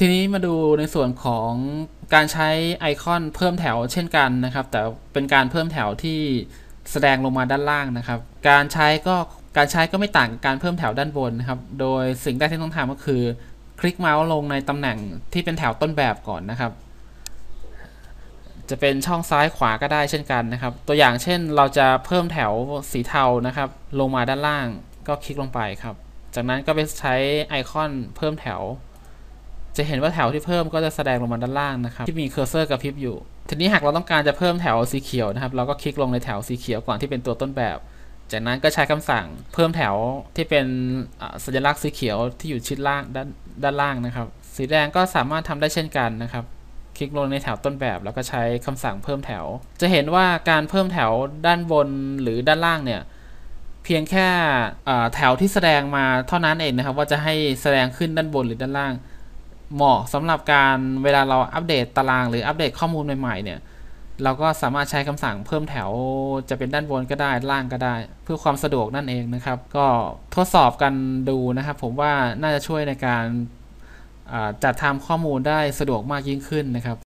ทีนี้มาดูในส่วนของการใช้ไอคอนเพิ่มแถวเช่นกันนะครับ แต่เป็นการเพิ่มแถวที่แสดงลงมาด้านล่างนะครับ การใช้ก็การใช้ก็ไม่ต่างกับการเพิ่มแถวด้านบนนะครับ โดยสิ่งแรกที่ต้องทำก็คือ คลิกเมาส์ลงในตำแหน่งที่เป็นแถวต้นแบบก่อนนะครับ จะเป็นช่องซ้ายขวาก็ได้เช่นกันนะครับ ตัวอย่างเช่นเราจะเพิ่มแถวสีเทานะครับ ลงมาด้านล่างก็คลิกลงไปครับ จากนั้นก็ไปใช้ไอคอนเพิ่มแถว จะเห็นว่าแถวที่เพิ่มก็จะแสดงลงมาด้านล่างนะครับ ที่มีเคอร์เซอร์กระพริบอยู่ ทีนี้หากเราต้องการจะเพิ่มแถวสีเขียวนะครับ เราก็คลิกลงในแถวสีเขียวก่อนที่เป็นตัวต้นแบบ จากนั้นก็ใช้คำสั่งเพิ่มแถวที่เป็นสัญลักษณ์สีเขียวที่อยู่ชิดล่างด้านด้านล่างนะครับ สีแดงก็สามารถทำได้เช่นกันนะครับคลิกลงในแถวต้นแบบแล้วก็ใช้คำสั่งเพิ่มแถว จะเห็นว่าการเพิ่มแถวด้านบนหรือด้านล่างเนี่ยเพียงแค่แถวที่แสดงมาเท่านั้นเองนะครับ ว่าจะให้แสดงขึ้นด้านบนหรือด้านล่าง เหมาะสำหรับการเวลาเราอัปเดตตารางหรืออัปเดตข้อมูลใหม่ๆเนี่ยเราก็สามารถใช้คำสั่งเพิ่มแถวจะเป็นด้านบนก็ได้ล่างก็ได้ เพื่อความสะดวกนั่นเองนะครับ ก็ทดสอบกันดูนะครับ ผมว่าน่าจะช่วยในการจัดทำข้อมูลได้สะดวกมากยิ่งขึ้นนะครับ